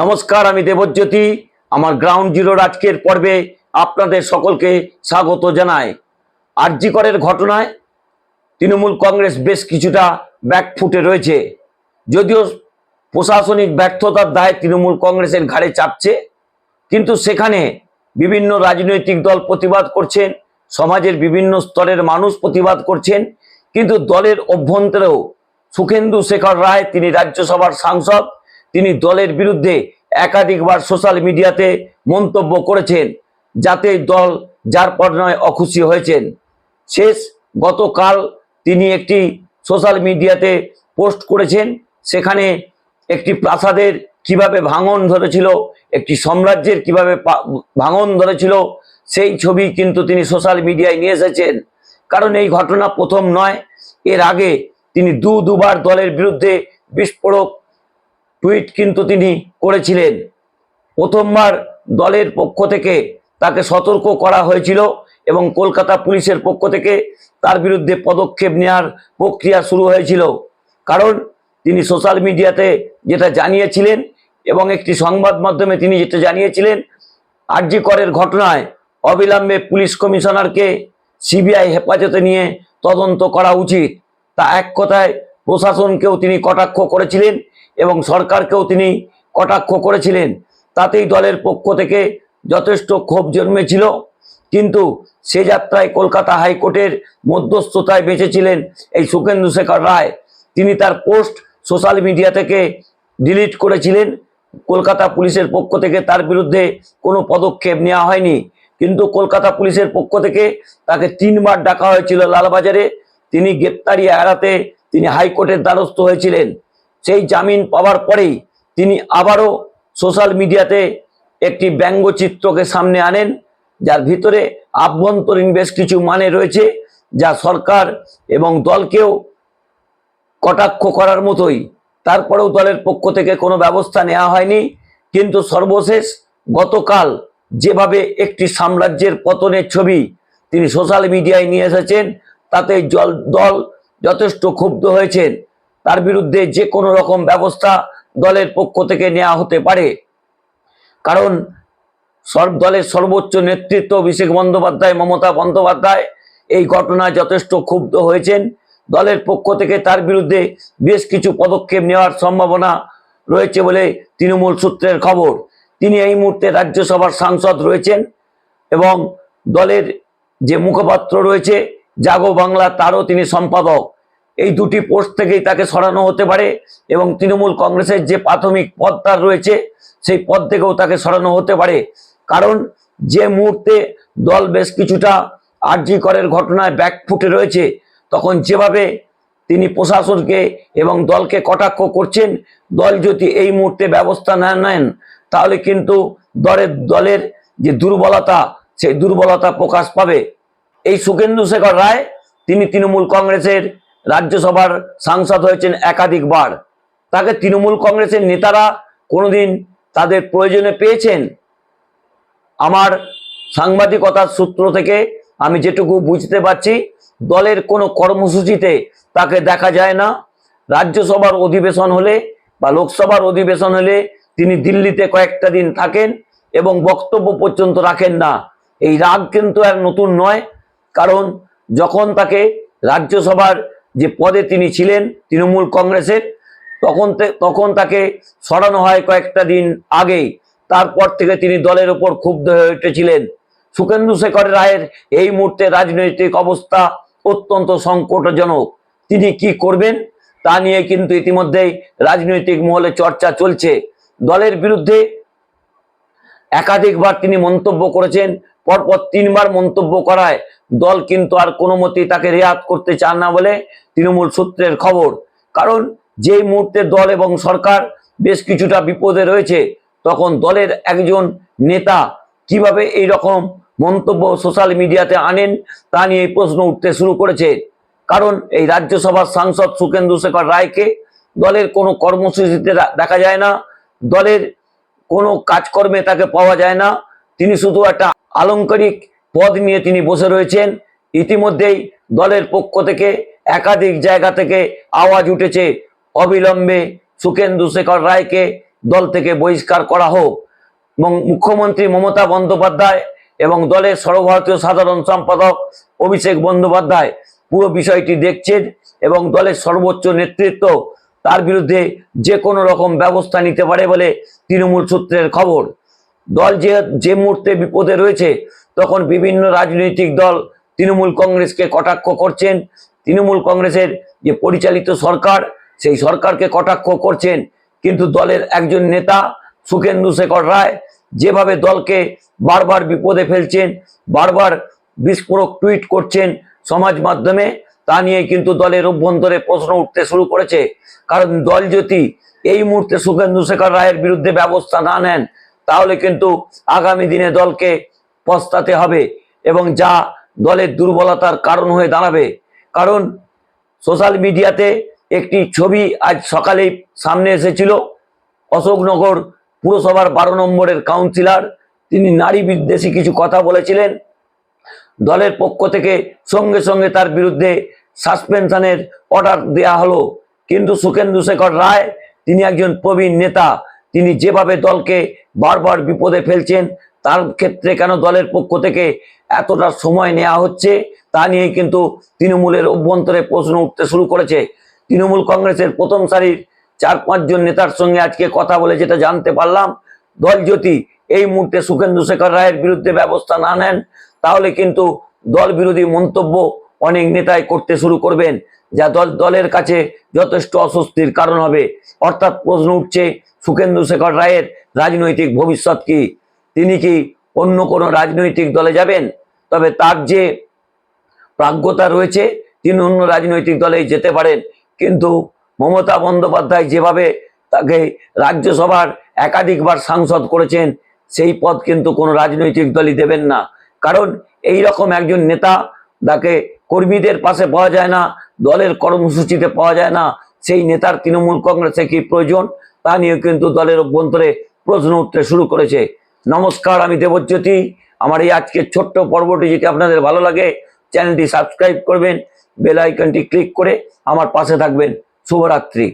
নমস্কার, আমি দেবজ্যোতি। আমার গ্রাউন্ড জিরোর আজকের পর্বে আপনাদের সকলকে স্বাগত জানাই। আরজিকরের ঘটনায় তৃণমূল কংগ্রেস বেশ কিছুটা ব্যাকফুটে রয়েছে। যদিও প্রশাসনিক ব্যর্থতার দায় তৃণমূল কংগ্রেসের ঘাড়ে চাপছে, কিন্তু সেখানে বিভিন্ন রাজনৈতিক দল প্রতিবাদ করছেন, সমাজের বিভিন্ন স্তরের মানুষ প্রতিবাদ করছেন, কিন্তু দলের অভ্যন্তরেও সুখেন্দু শেখর রায়, তিনি রাজ্যসভার সাংসদ তিনি দলের বিরুদ্ধে একাধিকবার সোশ্যাল মিডিয়াতে মন্তব্য করেছেন, যাতে দল যার পর নয় অখুশি হয়েছেন। শেষ, গতকাল তিনি একটি সোশ্যাল মিডিয়াতে পোস্ট করেছেন, সেখানে একটি প্রাসাদের কীভাবে ভাঙন ধরেছিল, একটি সাম্রাজ্যের কীভাবে ভাঙন ধরেছিল, সেই ছবি কিন্তু তিনি সোশ্যাল মিডিয়ায় নিয়ে এসেছেন। কারণ এই ঘটনা প্রথম নয়, এর আগে তিনি দু দুবার দলের বিরুদ্ধে বিস্ফোরক টুইট কিন্তু তিনি করেছিলেন। প্রথমবার দলের পক্ষ থেকে তাকে সতর্ক করা হয়েছিল এবং কলকাতা পুলিশের পক্ষ থেকে তার বিরুদ্ধে পদক্ষেপ নেওয়ার প্রক্রিয়া শুরু হয়েছিল। কারণ তিনি সোশ্যাল মিডিয়াতে যেটা জানিয়েছিলেন এবং একটি সংবাদ মাধ্যমে তিনি যেটা জানিয়েছিলেন, আরজি করের ঘটনায় অবিলম্বে পুলিশ কমিশনারকে সিবিআই হেফাজতে নিয়ে তদন্ত করা উচিত। তা এক কথায় প্রশাসনকেও তিনি কটাক্ষ করেছিলেন এবং সরকারকেও তিনি কটাক্ষ করেছিলেন। তাতেই দলের পক্ষ থেকে যথেষ্ট ক্ষোভ জন্মেছিল। কিন্তু সে যাত্রায় কলকাতা হাইকোর্টের মধ্যস্থতায় বেঁচেছিলেন এই সুখেন্দু শেখর রায়। তিনি তার পোস্ট সোশ্যাল মিডিয়া থেকে ডিলিট করেছিলেন। কলকাতা পুলিশের পক্ষ থেকে তার বিরুদ্ধে কোনো পদক্ষেপ নেওয়া হয়নি। কিন্তু কলকাতা পুলিশের পক্ষ থেকে তাকে তিনবার ডাকা হয়েছিল লালবাজারে। তিনি গ্রেপ্তারি এড়াতে তিনি হাইকোর্টের দ্বারস্থ হয়েছিলেন। সেই জামিন পাওয়ার পরেই তিনি আবারও সোশ্যাল মিডিয়াতে একটি ব্যঙ্গচিত্রকে সামনে আনেন, যার ভিতরে আভ্যন্তরীণ বেশ কিছু মানে রয়েছে যা সরকার এবং দলকেও কটাক্ষ করার মতোই। তারপরেও দলের পক্ষ থেকে কোনো ব্যবস্থা নেওয়া হয়নি, কিন্তু সর্বশেষ গতকাল যেভাবে একটি সাম্রাজ্যের পতনের ছবি তিনি সোশ্যাল মিডিয়ায় নিয়ে এসেছেন, তাতে জল, দল যথেষ্ট ক্ষুব্ধ হয়েছেন। তার বিরুদ্ধে যে কোনো রকম ব্যবস্থা দলের পক্ষ থেকে নেওয়া হতে পারে। কারণ সর্ব দলের সর্বোচ্চ নেতৃত্ব অভিষেক বন্দ্যোপাধ্যায়, মমতা বন্দ্যোপাধ্যায়, এই ঘটনায় যথেষ্ট ক্ষুব্ধ হয়েছেন। দলের পক্ষ থেকে তার বিরুদ্ধে বেশ কিছু পদক্ষেপ নেওয়ার সম্ভাবনা রয়েছে বলে তৃণমূল সূত্রের খবর। তিনি এই মুহূর্তে রাজ্যসভার সাংসদ রয়েছেন এবং দলের যে মুখপাত্র রয়েছে, জাগো বাংলা, তারও তিনি সম্পাদক। এই দুটি পোস্ট থেকেই তাকে সরানো হতে পারে এবং তৃণমূল কংগ্রেসের যে প্রাথমিক পদ তার রয়েছে, সেই পদ থেকেও তাকে সরানো হতে পারে। কারণ যে মুহূর্তে দল বেশ কিছুটা আরজি করের ঘটনায় ব্যাকফুটে রয়েছে, তখন যেভাবে তিনি প্রশাসনকে এবং দলকে কটাক্ষ করছেন, দল যদি এই মুহূর্তে ব্যবস্থা না নেন, তাহলে কিন্তু দলের দলের যে দুর্বলতা, সেই দুর্বলতা প্রকাশ পাবে। এই সুখেন্দু শেখর রায়, তিনি তৃণমূল কংগ্রেসের রাজ্যসভার সাংসদ হয়েছেন একাধিকবার। তাকে তৃণমূল কংগ্রেসের নেতারা কোনোদিন তাদের প্রয়োজনে পেয়েছেন? আমার সাংবাদিকতার সূত্র থেকে আমি যেটুকু বুঝতে পারছি, দলের কোনো কর্মসূচিতে তাকে দেখা যায় না। রাজ্যসভার অধিবেশন হলে বা লোকসভার অধিবেশন হলে তিনি দিল্লিতে কয়েকটা দিন থাকেন এবং বক্তব্য পর্যন্ত রাখেন না। এই রাগ কিন্তু আর নতুন নয়, কারণ যখন তাকে রাজ্যসভার যে পদে তিনি ছিলেন তৃণমূল কংগ্রেসের, তখন তখন তাকে সরানো হয় কয়েকটা দিন আগেই। তারপর থেকে তিনি দলের ওপর ক্ষুব্ধ হয়ে উঠেছিলেন। সুখেন্দু শেখর রায়ের এই মুহূর্তে রাজনৈতিক অবস্থা অত্যন্ত সংকটজনক। তিনি কি করবেন, তা নিয়ে কিন্তু ইতিমধ্যেই রাজনৈতিক মহলে চর্চা চলছে। দলের বিরুদ্ধে একাধিকবার তিনি মন্তব্য করেছেন, পরপর তিনবার মন্তব্য করায় দল কিন্তু আর কোনো মতেই তাকে রেয়াত করতে চান না বলে তৃণমূল সূত্রের খবর। কারণ যেই মুহূর্তে দল এবং সরকার বেশ কিছুটা বিপদে রয়েছে, তখন দলের একজন নেতা কীভাবে এই রকম মন্তব্য সোশ্যাল মিডিয়াতে আনেন তা নিয়ে প্রশ্ন উঠতে শুরু করেছে। কারণ এই রাজ্যসভার সাংসদ সুখেন্দু শেখর রায়কে দলের কোনো কর্মসূচিতে দেখা যায় না। দলের কোনো কাজকর্মে তাকে পাওয়া যায় না। তিনি শুধু একটা আলঙ্কারিক পদ নিয়ে তিনি বসে রয়েছেন। ইতিমধ্যেই দলের পক্ষ থেকে একাধিক জায়গা থেকে আওয়াজ উঠেছে, অবিলম্বে সুখেন্দু শেখর রায়কে দল থেকে বহিষ্কার করা হোক। এবং মুখ্যমন্ত্রী মমতা বন্দ্যোপাধ্যায় এবং দলের সর্বভারতীয় সাধারণ সম্পাদক অভিষেক বন্দ্যোপাধ্যায় পুরো বিষয়টি দেখছেন এবং দলের সর্বোচ্চ নেতৃত্ব তার বিরুদ্ধে যে কোনো রকম ব্যবস্থা নিতে পারে বলে তৃণমূল সূত্রের খবর। দল যে যে মুহূর্তে বিপদে রয়েছে, তখন বিভিন্ন রাজনৈতিক দল তৃণমূল কংগ্রেসকে কটাক্ষ করছেন। তৃণমূল কংগ্রেসের যে পরিচালিত সরকার, সেই সরকারকে কটাক্ষ করছেন। কিন্তু দলের একজন নেতা, সুখেন্দু শেখর রায়, যেভাবে দলকে বারবার বিপদে ফেলছেন, বারবার বিস্ফোরক টুইট করছেন সমাজ মাধ্যমে তা নিয়ে কিন্তু দলের অভ্যন্তরে প্রশ্ন উঠতে শুরু করেছে। কারণ দল যদি এই মুহূর্তে সুখেন্দু শেখর রায়ের বিরুদ্ধে ব্যবস্থা না নেন, তাহলে কিন্তু আগামী দিনে দলকে পস্তাতে হবে এবং যা দলের দুর্বলতার কারণ হয়ে দাঁড়াবে। কারণ সোশ্যাল মিডিয়াতে একটি ছবি আজ সকালেই সামনে এসেছিল। অশোকনগর পুরসভার বারো নম্বরের কাউন্সিলর, তিনি নারী বিদ্বেষী কিছু কথা বলেছিলেন। দলের পক্ষ থেকে সঙ্গে সঙ্গে তার বিরুদ্ধে সাসপেনশনের অর্ডার দেয়া হলো। কিন্তু সুখেন্দু শেখর রায়, তিনি একজন প্রবীণ নেতা, তিনি যেভাবে দলকে বারবার বিপদে ফেলছেন, তার ক্ষেত্রে কেন দলের পক্ষ থেকে এতটা সময় নেওয়া হচ্ছে, তা নিয়ে কিন্তু তৃণমূলের অভ্যন্তরে প্রশ্ন উঠতে শুরু করেছে। তৃণমূল কংগ্রেসের প্রথম সারির চার পাঁচজন নেতার সঙ্গে আজকে কথা বলে যেটা জানতে পারলাম দল যদি এই মুহূর্তে সুখেন্দু শেখর রায়ের বিরুদ্ধে ব্যবস্থা না নেন তাহলে কিন্তু দল বিরোধী মন্তব্য অনেক নেতাই করতে শুরু করবেন, যা দল, দলের কাছে যথেষ্ট অস্বস্তির কারণ হবে। অর্থাৎ প্রশ্ন উঠছে, সুখেন্দু শেখর রায়ের রাজনৈতিক ভবিষ্যৎ কি? তিনি কি অন্য কোনো রাজনৈতিক দলে যাবেন? তবে তার যে প্রাজ্ঞতা রয়েছে, তিনি অন্য রাজনৈতিক দলে যেতে পারেন। কিন্তু মমতা বন্দ্যোপাধ্যায় যেভাবে তাকে রাজ্যসভার একাধিকবার সাংসদ করেছেন, সেই পদ কিন্তু কোনো রাজনৈতিক দলই দেবেন না। কারণ এই রকম একজন নেতা তাকে কর্মীদের পাশে পাওয়া যায় না, দলের কর্মসূচিতে পাওয়া যায় না, সেই নেতার তৃণমূল কংগ্রেসে কি প্রয়োজন? তা নিয়ে কিন্তু দলের অভ্যন্তরে প্রশ্ন উঠতে শুরু করেছে। নমস্কার, আমি দেবজ্যোতি। আমার এই আজকের ছোট্ট পর্বটি যদি আপনাদের ভালো লাগে, চ্যানেলটি সাবস্ক্রাইব করবেন, বেল আইকনটি ক্লিক করে আমার পাশে থাকবেন। শুভরাত্রি।